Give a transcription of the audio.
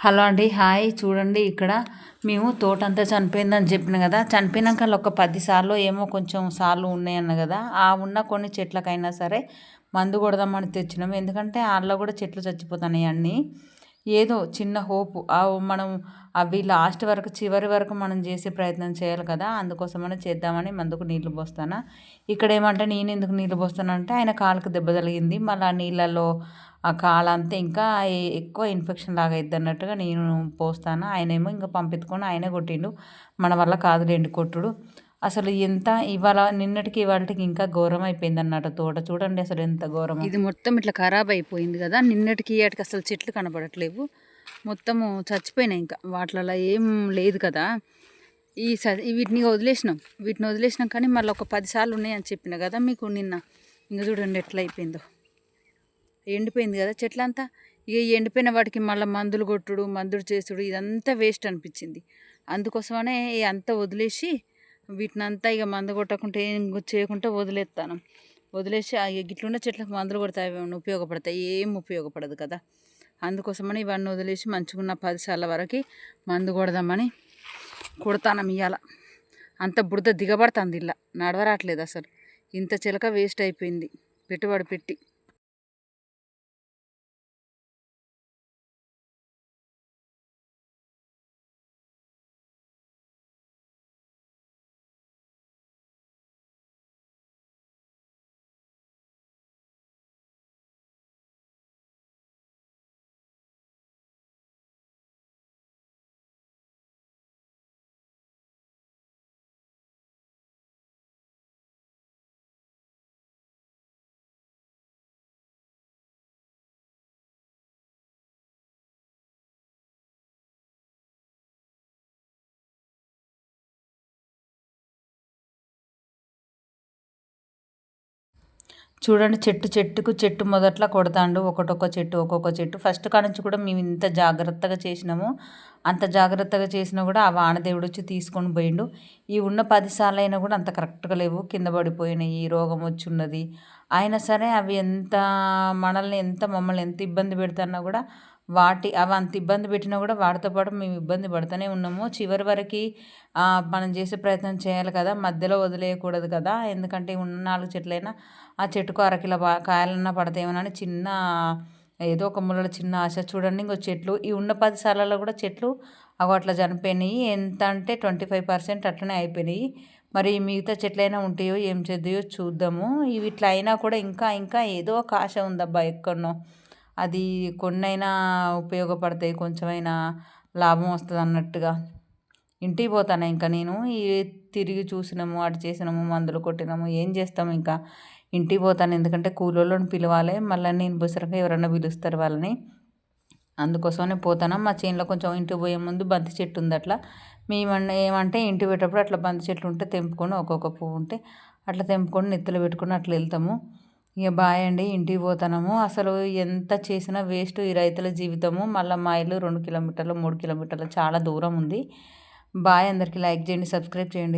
Hello అండి hi. చూడండి ఇక్కడ మేము తోట అంతా చనిపోయిందని చెప్పిన కదా. చనిపోయినాక ఒక పది సార్లు ఏమో కొంచెం సార్లు ఉన్నాయన్న కదా. ఆ ఉన్న కొన్ని చెట్లకైనా సరే మందు కొడదామని తెచ్చినాము ఎందుకంటే అందులో కూడా చెట్లు చచ్చిపోతున్నాయి అన్నీ. ఏదో చిన్న హోప్. మనం అవి లాస్ట్ వరకు చివరి వరకు మనం చేసే ప్రయత్నం చేయాలి కదా. అందుకోసమని చేద్దామని మందుకు నీళ్ళు పోస్తాను. ఇక్కడ ఏమంటే నేను ఎందుకు నీళ్ళు పోస్తానంటే ఆయన కాలుకు దెబ్బ తగిలింది. మళ్ళీ ఆ నీళ్ళలో ఆ కాలంతా ఇంకా ఎక్కువ ఇన్ఫెక్షన్ లాగా అవుతుంది అన్నట్టుగా నేను పోస్తాను. ఆయనేమో ఇంకా పంపించుకొని ఆయనే కొట్టిండు. మన వల్ల కాదులేండి కొట్టుడు. అసలు ఎంత ఇవాళ నిన్నటికి ఇవాళకి ఇంకా ఘోరం అయిపోయింది అన్నట్టు తోట. చూడండి అసలు ఎంత ఘోరం ఇది మొత్తం ఇట్లా ఖరాబ్ అయిపోయింది కదా. నిన్నటికి వాటికి అసలు చెట్లు కనబడట్లేవు. మొత్తము చచ్చిపోయినాయి ఇంకా. వాటిలలో ఏం లేదు కదా. ఈ స వీటిని వదిలేసినాం. వీటిని వదిలేసినాం కానీ మళ్ళీ ఒక పదిసార్లు ఉన్నాయని చెప్పిన కదా మీకు నిన్న. ఇంకా చూడండి ఎట్లా అయిపోయిందో. ఎండిపోయింది కదా చెట్లంతా. ఇక ఎండిపోయిన వాటికి మళ్ళీ మందులు కొట్టుడు మందులు చేసుడు ఇదంతా వేస్ట్ అనిపించింది. అందుకోసమనే అంతా వదిలేసి వీటిని అంతా ఇక మందు కొట్టకుంటే ఏం చేయకుండా వదిలేస్తాను వదిలేసి గిట్లున్న చెట్లకు మందులు కొడతాయి అవి ఉపయోగపడతాయి? ఏం ఉపయోగపడదు కదా. అందుకోసమని ఇవన్నీ వదిలేసి మంచిగున్న పది సార్ల వరకు మందు కొడదామని కొడతాను ఇవాళ అంత బురద దిగబడుతుంది ఇలా. నడవరాట్లేదు అసలు. ఇంత చిలక వేస్ట్ అయిపోయింది. పెట్టుబడి పెట్టి. చూడండి చెట్టు చెట్టుకు చెట్టు మొదట్లో కొడతాండు. ఒకటొక్క చెట్టు ఒక్కొక్క చెట్టు. ఫస్ట్ కాడ నుంచి కూడా మేము ఇంత జాగ్రత్తగా చేసినాము. అంత జాగ్రత్తగా చేసినా కూడా ఆ వానదేవుడు వచ్చి తీసుకొని పోయిండు. ఈ ఉన్న పది సార్లు అయినా కూడా అంత కరెక్ట్గా లేవు. కింద పడిపోయినాయి ఈ రోగం వచ్చి ఉన్నది. అయినా సరే అవి ఎంత మనల్ని ఎంత మమ్మల్ని ఎంత ఇబ్బంది పెడుతున్నా కూడా వాటి అవి అంత ఇబ్బంది పెట్టినా కూడా వాటితో పాటు మేము ఇబ్బంది పడుతూనే ఉన్నాము. చివరి వరకు మనం చేసే ప్రయత్నం చేయాలి కదా. మధ్యలో వదిలేయకూడదు కదా. ఎందుకంటే ఉన్న నాలుగు చెట్లైనా ఆ చెట్టుకు అరకిల కాయలన్నా పడతాయేమోనని చిన్న ఏదో ఒక ముళ్ళలో చిన్న ఆశ చూడండి ఇంకో చెట్లు. ఈ ఉన్న పది సార్లలో కూడా చెట్లు అవి అట్లా చనిపోయినాయి. ఎంత అంటే ట్వంటీ ఫైవ్ పర్సెంట్ అట్లనే అయిపోయినాయి. మరి మిగతా చెట్లైనా ఉంటాయో ఏం చేద్దాయో చూద్దాము. ఇవి ఇట్లా అయినా కూడా ఇంకా ఇంకా ఏదో ఒక ఆశ ఉందబ్బా ఎక్కడనో. అది కొన్నైనా ఉపయోగపడతాయి కొంచెమైనా లాభం వస్తుంది అన్నట్టుగా. ఇంటికి పోతాను ఇంకా నేను? ఈ తిరిగి చూసినాము అటు చేసినాము మందులు కొట్టినాము ఏం చేస్తాము ఇంకా? ఇంటికి పోతాను. ఎందుకంటే కూలోళ్ళని పిలవాలి. మళ్ళీ నేను బుసరగా ఎవరన్నా పిలుస్తారు వాళ్ళని. అందుకోసమనే పోతాను. మా చేనులో కొంచెం ఇంటికి పోయే ముందు బంతి చెట్టు ఉంది అట్లా. మేము ఏమంటే ఇంటి పోయేటప్పుడు అట్లా బంతి చెట్లు ఉంటే తెంపుకొని ఒక్కొక్క పువ్వు ఉంటే అట్లా తెంపుకొని నెత్తులు పెట్టుకొని అట్లా వెళ్తాము. ఇక బాయ్ అండి ఇంటికి పోతాము అసలు ఎంత చేసినా వేస్ట్ ఈ రైతుల జీవితము. మళ్ళీ మా ఇల్లు రెండు కిలోమీటర్లు మూడు కిలోమీటర్లు చాలా దూరం ఉంది. బాయ్ అందరికీ లైక్ చేయండి సబ్స్క్రైబ్ చేయండి.